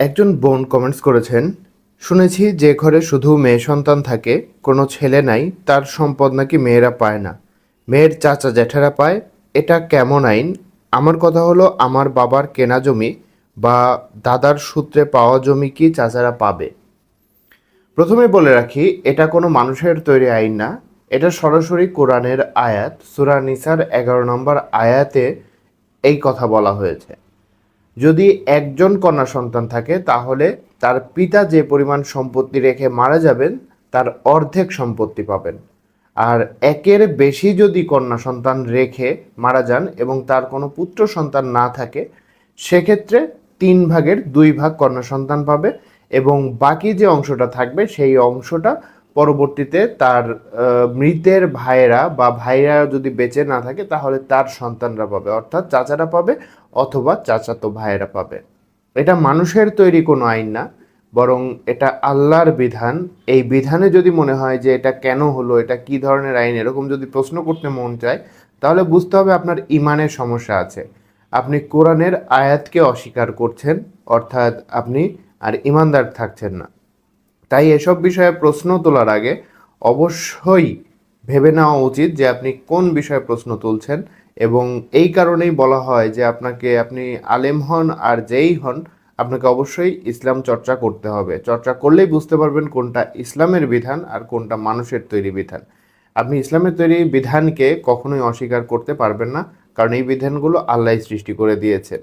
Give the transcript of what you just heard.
একজন বোন কমেন্টস করেছেন, শুনেছি যে ঘরে শুধু মেয়ে সন্তান থাকে, কোনো ছেলে নাই, তার সম্পদ নাকি মেয়েরা পায় না। মেয়ের চাচা জ্যাঠারা পায়, এটা কেমন আইন? আমার কথা হলো, আমার বাবার কেনা জমি বা দাদার সূত্রে পাওয়া জমি কি চাচারা পাবে? প্রথমে বলে রাখি, এটা কোনো মানুষের তৈরি আইন না। এটা সরাসরি কোরআনের আয়াত, সুরা নিসার এগারো নম্বর আয়াতে এই কথা বলা হয়েছে। যদি একজন কন্যা সন্তান থাকে, তাহলে তার পিতা যে পরিমাণ সম্পত্তি রেখে মারা যাবেন, তার অর্ধেক সম্পত্তি পাবেন। আর একের বেশি যদি কন্যা সন্তান রেখে মারা যান এবং তার কোনো পুত্র সন্তান না থাকে, সেক্ষেত্রে তিন ভাগের দুই ভাগ কন্যা সন্তান পাবে এবং বাকি যে অংশটা থাকবে, সেই অংশটা পরবর্তীতে তার মৃতের ভাইয়েরা বা ভাইরা যদি বেঁচে না থাকে, তাহলে তার সন্তানরা পাবে। অর্থাৎ চাচারা পাবে অথবা চাচাতো ভাইয়েরা পাবে। এটা মানুষের তৈরি কোনো আইন না, বরং এটা আল্লাহর বিধান। এই বিধানে যদি মনে হয় যে এটা কেন হলো, এটা কি ধরনের আইন, এরকম যদি প্রশ্ন করতে মন চায়, তাহলে বুঝতে হবে আপনার ইমানের সমস্যা আছে। আপনি কোরআনের আয়াতকে অস্বীকার করছেন, অর্থাৎ আপনি আর ইমানদার থাকছেন না। তাই এসব বিষয়ে প্রশ্ন তোলার আগে অবশ্যই ভেবে নেওয়া উচিত যে আপনি কোন বিষয়ে প্রশ্ন তুলছেন এবং এই কারণেই বলা হয় যে আপনাকে, আপনি আলেম হন আর যেই হন, আপনাকে অবশ্যই ইসলাম চর্চা করতে হবে। চর্চা করলেই বুঝতে পারবেন কোনটা ইসলামের বিধান আর কোনটা মানুষের তৈরি বিধান। আপনি ইসলামের তৈরি বিধানকে কখনোই অস্বীকার করতে পারবেন না, কারণ এই বিধানগুলো আল্লাহ সৃষ্টি করে দিয়েছেন।